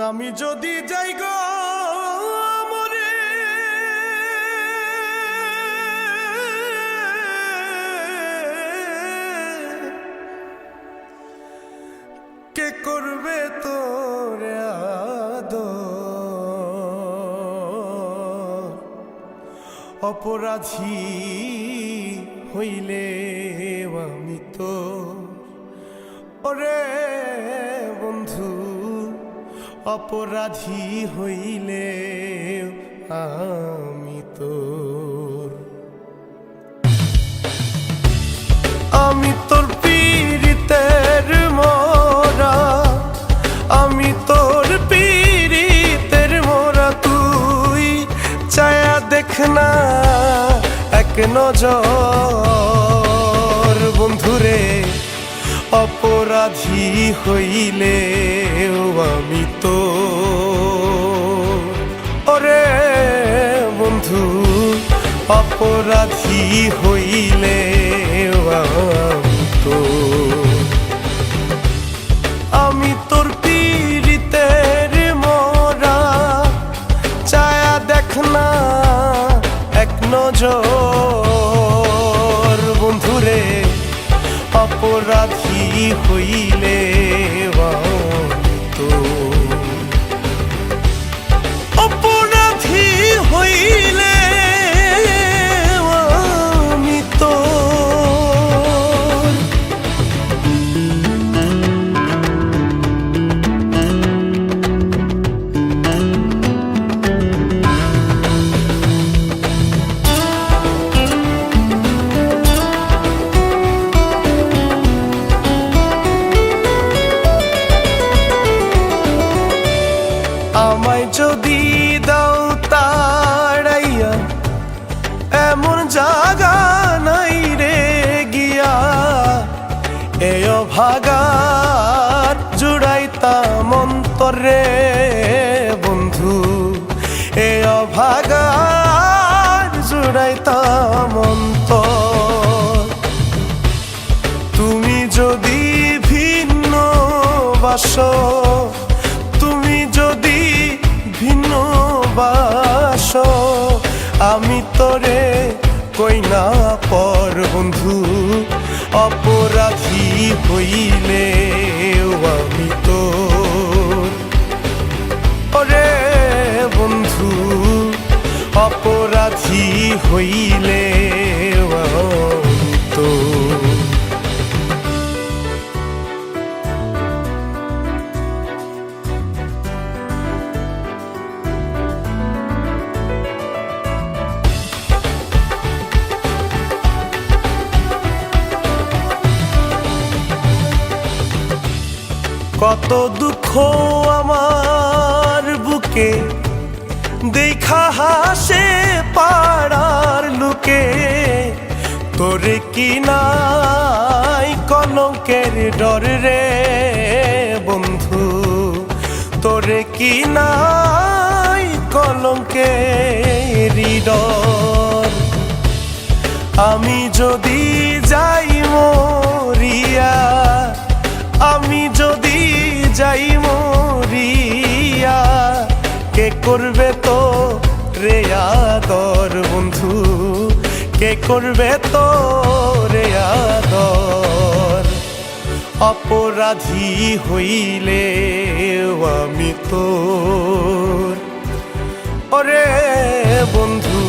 আমি যদি যাই গো মরে কে করবে তোর অপরাধী হইলে আমি তো ওরে অপরাধী হইলে আমি তোর। আমি তোর পীড়িতের মোরা। আমি তোর পীড়িতের মোরা। তুই চায়া দেখ না এক নজর। বন্ধুরে, অপরাধী হইলে আমি তো বন্ধু, অপরাধী হইলে তো। আমি তোর পীড়িতের মোরা চায়া দেখ না এক নজর। বন্ধুরে, অপরাধী হইলে আমি যদি দাও তাড়াইয়া এমন জাগা নাই রে গিয়া। এ ভাগার জুড়াইতাম অন্তরে বন্ধু, এ ভাগার জুড়াইতাম অন্তর। তুমি যদি ভিন্ন বাস বাস আমি তোরে কই না পর বন্ধু? অপরাধী হইলে আমি তো ওরে বন্ধু, অপরাধী হইলে কত দুঃখ আমার বুকে। দেখা হাসে পাড়ার লুকে। তোরে কি নাই কলঙ্কের ডর রে বন্ধু? তোরে কি নাই কলঙ্কের ডর? আমি যদি যাই মরিয়া করবে তো রে আদর। অপরাধী হইলে আমি তোর। ওরে বন্ধু